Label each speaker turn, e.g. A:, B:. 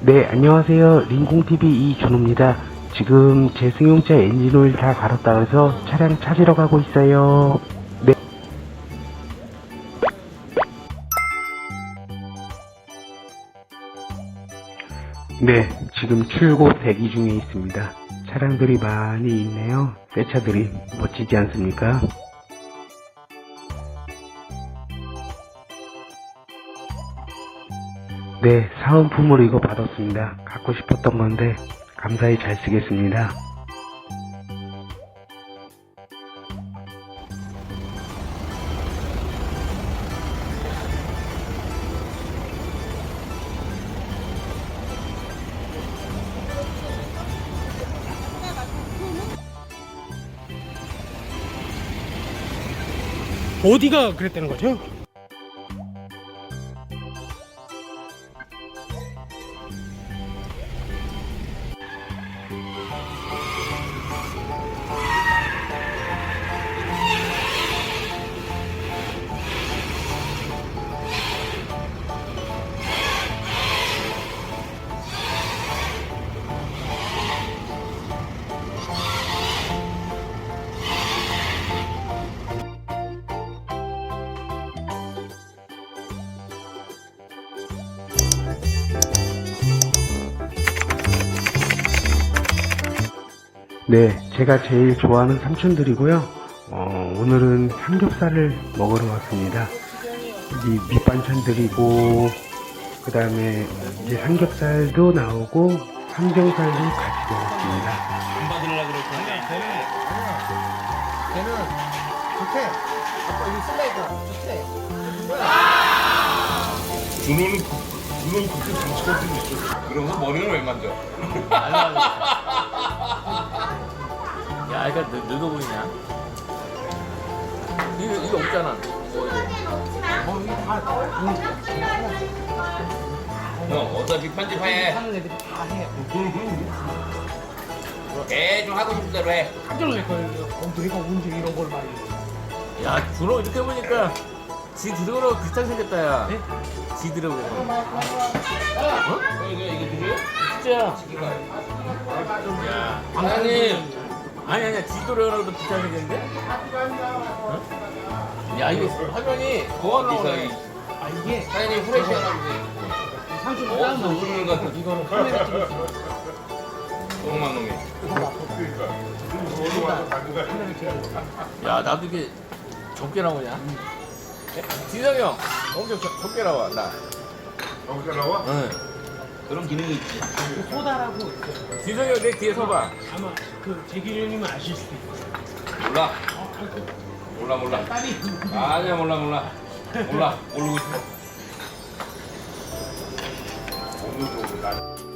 A: 네, 안녕하세요. 링공TV 이준호입니다. 지금 제 승용차 엔진오일 다 갈았다 그래서 차량 찾으러 가고 있어요. 네. 네, 지금 출고 대기 중에 있습니다. 차량들이 많이 있네요. 새 차들이 멋지지 않습니까? 네, 사은품으로 이거 받았습니다. 갖고 싶었던 건데 감사히 잘 쓰겠습니다.
B: 어디가 그랬다는 거죠?
A: 네, 제가 제일 좋아하는 삼촌들이고요. 어, 오늘은 삼겹살을 먹으러 왔습니다. 이 밑반찬들이고, 그 다음에 이제 삼겹살도 나오고, 삼겹살도 같이 먹었습니다.
C: 안 받으려고 그럴 텐데.
B: 걔는 좋대. 아빠 여기 슬라이더 좋대.
C: 준호는 준호는 그렇게 정치거든 있어. 그러면서 머리는 왜 만져?
D: 야, 이거 늙, 늙어 보이냐? 이거, 이거 없잖아.
C: 형 어차피 편집해.
B: 하는 애들이 다 해.
C: 대충 하고 싶은 대로 해.
B: 깜짝 놀랄 거예요. 어, 내가 언제 이런 걸 말이야.
D: 야, 준호 이렇게 보니까 지 들어오라고 비슷하게 생겼다, 야.
B: 네?
D: 지 들어오고.
C: 어? 이거 이거?
D: 진짜야.
C: 이거.
D: 야.
C: 사장님.
D: 아니, 아니야. 비슷하게 생겼는데? 어? 야, 이게 화면이
C: 이
D: 나오네.
B: 아 이게
C: 사장님 후레쉬 하나 주세요.
B: 상추
C: 어, 웃는 거 같아.
B: 이거는 카메라 찍을 수 있어.
C: 조그만 놈이.
B: 이거.
D: 야, 나도 이게 적게 나오냐? 지성이 형, 엄청 적, 적게 나와, 나.
C: 여기서 나와?
D: 응.
C: 그런 기능이 있지.
B: 그 소다라고
D: 형내 뒤에 서봐.
B: 아마 그 재기련님은 아실 수도 있어요.
C: 몰라.
B: 어, 그
C: 몰라 몰라.
B: 딸이
C: 아니야 몰라 몰라. 몰라. 모르고 있어.
E: 오늘도 나는